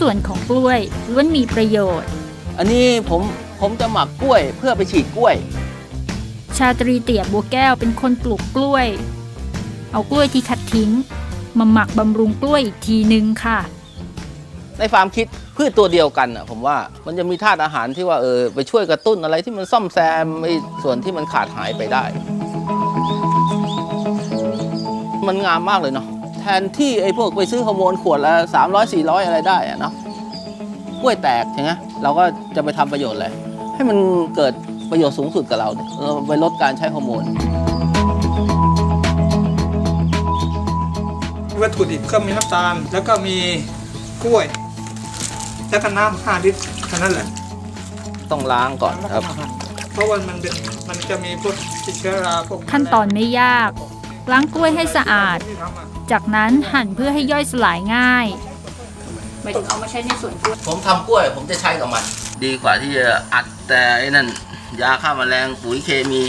ส่วนของกล้วยล้วนมีประโยชน์ อันนี้ผมผมจะหมักกล้วยเพื่อไปฉีดกล้วย ชาตรีเตี่ยบัวแก้วเป็นคนปลูกกล้วย เอากล้วยที่คัดทิ้ง มาหมักบำรุงกล้วยอีกทีนึงค่ะ ในความคิดพืชตัวเดียวกันอะผมว่ามันจะมีธาตุอาหารที่ว่าเออไปช่วยกระตุ้นอะไรที่มันซ่อมแซมไอ้ส่วนที่มันขาดหายไปได้ มันงามมากเลยเนาะแท นที่ไอ้พวกไปซื้อฮอร์โมนขวดละ300 400อะไรได้อะเนาะกล้วยแตกใช่ไหมเราก็จะไปทำประโยชน์เลยให้มันเกิดประโยชน์สูงสุดกับเราเนี่ยเราไปลดการใช้ฮอร์โมนวัตถุดิบก็มีน้ำตาล แล้วก็มีกล้วย แล้วก็น้ำห้าลิตรแค่นั้นแหละ ต้องล้างก่อนครับ เพราะว่ามันเป็นมันจะมีพวกติดเชื้อราพวกขั้นตอนไม่ยาก ล้างกล้วยให้สะอาดที่ทำอะ จากนั้นหั่นเพื่อให้ย่อยสลายง่ายไม่ถึงเอามาใช้ในส่วนกล้วยผมทำกล้วย ผมจะใช้กับมัน ดีกว่าที่จะอัดแต่ไอ้นั่นยาฆ่าแมลงปุ๋ยเคมี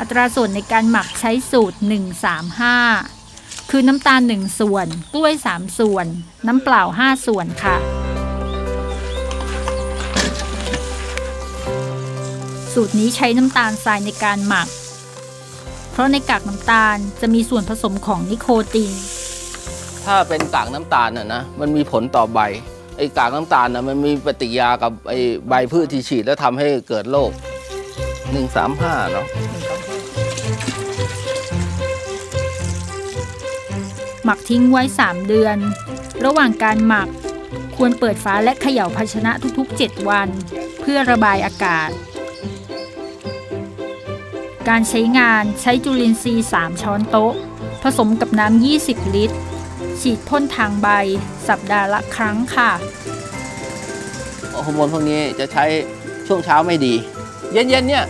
อัตราส่วนในการหมักใช้สูตร 135 คือน้ำตาล 1 ส่วน กล้วย 3 ส่วน น้ำเปล่า 5 ส่วนค่ะ สูตรนี้ใช้น้ำตาลทรายในการหมัก เพราะในกากน้ำตาลจะมีส่วนผสมของนิโคติน ถ้าเป็นกากน้ำตาลน่ะนะมันมีผลต่อใบไอ้กากน้ำตาลน่ะมันมีปฏิกิริยากับไอ้ใบพืชที่ฉีดแล้วทำให้เกิดโรค135เนาะหมักทิ้งไว้ 3 เดือน ระหว่างการหมักควรเปิดฝาและเขย่าภาชนะทุกๆ 7 วัน เพื่อระบายอากาศ การใช้งานใช้จุลินทรีย์ 3 ช้อนโต๊ะ ผสมกับน้ำ 20 ลิตร ฉีดพ่นทางใบ สัปดาห์ละครั้งค่ะฮอร์โมนพวกนี้จะใช้ช่วงเช้าไม่ดี เย็นๆเนี่ย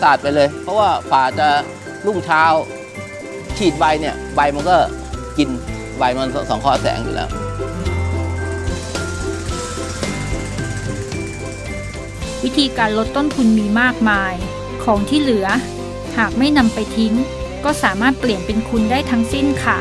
สาดไปเลย เพราะว่าฝ่าจะรุ่งเช้า ฉีดใบเนี่ยใบมันก็กินใบมันสองข้อแสงอยู่แล้ววิธีการลดต้นทุนมีมากมาย ของที่เหลือ หากไม่นำไปทิ้ง ก็สามารถเปลี่ยนเป็นคุณได้ทั้งสิ้นค่ะ